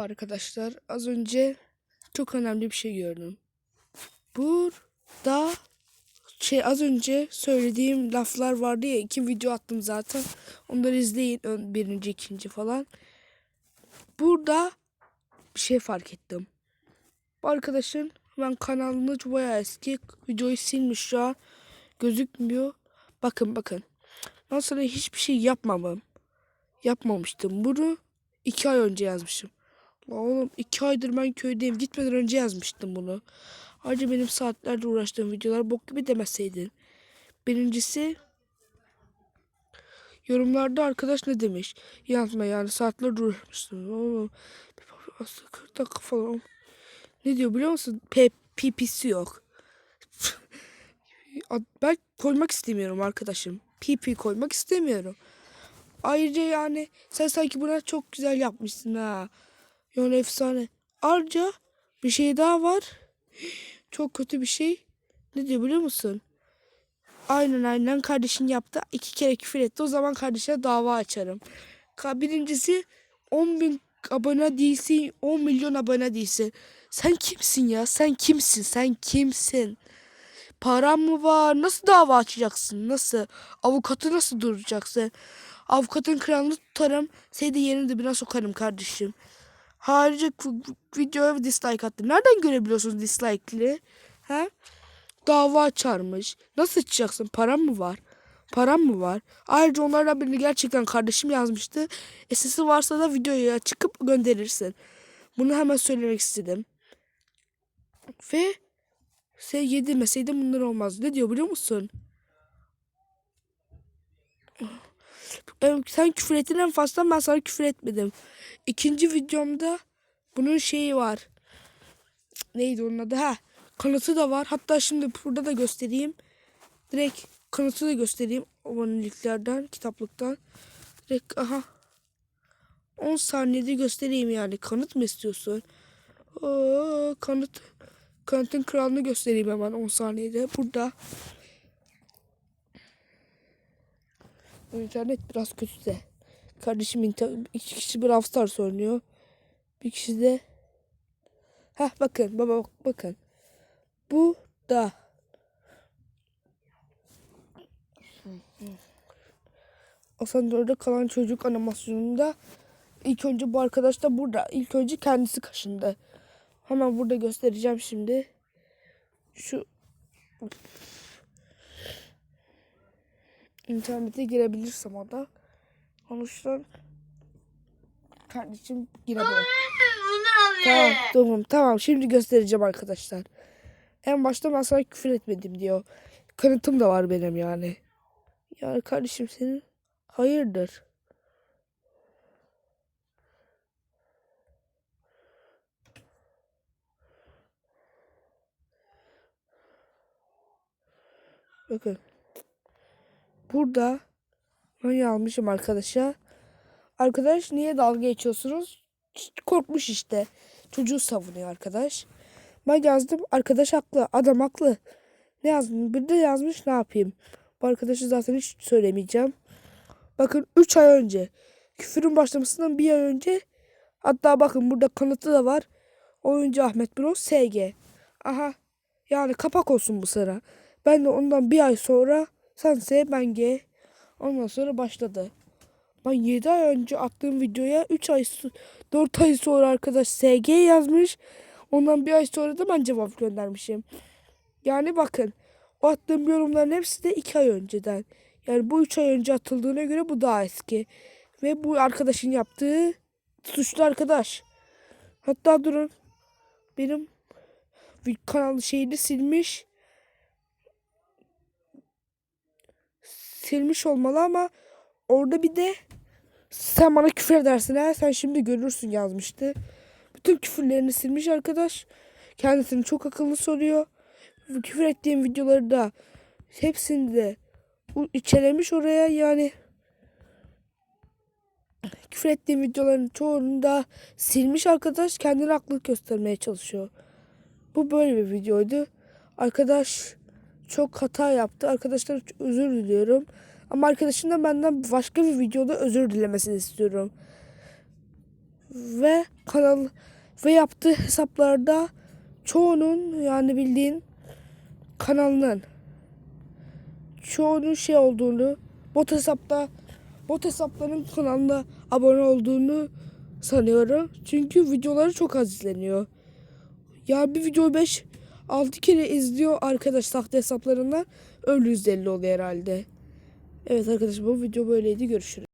Arkadaşlar az önce çok önemli bir şey gördüm. Burada şey az önce söylediğim laflar vardı ya iki video attım zaten. Onları izleyin ön- birinci ikinci falan. Burada bir şey fark ettim. Bu arkadaşın ben kanalını bayağı eski videoyu silmiş şu an gözükmüyor. Bakın bakın. Ben sana hiçbir şey yapmamam. Yapmamıştım. Bunu iki ay önce yazmışım. La oğlum iki aydır ben köydeyim. Gitmeden önce yazmıştım bunu. Ayrıca benim saatlerce uğraştığım videolar bok gibi demeseydin. Birincisi yorumlarda arkadaş ne demiş? Yazma yani saatlerce uğraşmıştım. Oğlum aslında 40 dakika falan. Ne diyor biliyor musun? P PP'si yok. Ben koymak istemiyorum arkadaşım. PP koymak istemiyorum. Ayrıca yani sen sanki buna çok güzel yapmışsın ha. Yani efsane. Ayrıca bir şey daha var. Çok kötü bir şey. Ne diyor biliyor musun? Aynen aynen kardeşin yaptı. iki kere küfür etti. O zaman kardeşine dava açarım. Birincisi 10 bin abone değilsin. 10 milyon abone değilsin. Sen kimsin ya? Sen kimsin? Sen kimsin? Paran mı var? Nasıl dava açacaksın? Nasıl? Avukatı nasıl duracaksın? Avukatın kralını tutarım. Seni de yerin dibine sokarım kardeşim. Harici videoya dislike attı. Nereden görebiliyorsunuz dislike'li? He? Dava açarmış. Nasıl açacaksın? Param mı var? Param mı var? Ayrıca onlardan birini gerçekten kardeşim yazmıştı. Esası varsa da videoya çıkıp gönderirsin. Bunu hemen söylemek istedim. Ve sen yedirmeseydin bunlar olmaz. Ne diyor biliyor musun? Sen küfür ettin en fazla ben sana küfür etmedim. İkinci videomda bunun şeyi var. Neydi onun adı? Ha, kanıtı da var. Hatta şimdi burada da göstereyim. Direkt kanıtı da göstereyim. Aboneliklerden, kitaplıktan. Direkt aha. 10 saniyede göstereyim yani. Kanıt mı istiyorsun? Oo, kanıt. Kanıtın kralını göstereyim hemen 10 saniyede. Burada. Bu internet biraz kötü de. Kardeşim iki kişi Brawl Stars oynuyor. Bir kişi de Heh bakın baba bak- bakın. Bu da Asansörde kalan çocuk animasyonunda ilk önce bu arkadaş da burada. İlk önce kendisi kaşındı. Hemen burada göstereceğim şimdi. Şu internete girebilirsem o da. Kardeşim girebilir. Tamam tamam tamam şimdi göstereceğim arkadaşlar. En başta ben sana küfür etmedim diyor. Kanıtım da var benim yani. Yani kardeşim senin hayırdır? Bakın. Burada ben yazmışım arkadaşa. Arkadaş niye dalga geçiyorsunuz? Korkmuş işte. Çocuğu savunuyor arkadaş. Ben yazdım. Arkadaş haklı. Adam haklı. Ne yazdım? Bir de yazmış ne yapayım? Bu arkadaşı zaten hiç söylemeyeceğim. Bakın 3 ay önce. Küfürün başlamasından bir ay önce. Hatta bakın burada kanıtı da var. Oyuncu Ahmet Bro SG. Aha. Yani kapak olsun bu sıra. Ben de ondan bir ay sonra sen S ben G. Ondan sonra başladı. Ben 7 ay önce attığım videoya 3 ay 4 ay sonra arkadaş SG yazmış. Ondan bir ay sonra da ben cevap göndermişim. Yani bakın o attığım yorumların hepsi de 2 ay önceden. Yani bu 3 ay önce atıldığına göre bu daha eski. Ve bu arkadaşın yaptığı suçlu arkadaş. Hatta durun. Benim kanal şeyini silmiş. Silmiş olmalı ama orada bir de sen bana küfür edersin ha sen şimdi görürsün yazmıştı. Bütün küfürlerini silmiş arkadaş. Kendisini çok akıllı soruyor. Küfür ettiğim videoları da hepsini de içelemiş oraya yani. Küfür ettiğim videoların çoğunu da silmiş arkadaş. Kendine haklı göstermeye çalışıyor. Bu böyle bir videoydu. Arkadaş çok hata yaptı. Arkadaşlar özür diliyorum. Ama arkadaşın da benden başka bir videoda özür dilemesini istiyorum. ve kanal ve yaptığı hesaplarda çoğunun yani bildiğin kanalının çoğunun şey olduğunu bot hesapta bot hesapların kanalına abone olduğunu sanıyorum. Çünkü videoları çok az izleniyor. Ya bir video 5 6 kere izliyor arkadaş sahte hesaplarından öyle 150 oluyor herhalde. Evet arkadaşlar bu video böyleydi görüşürüz.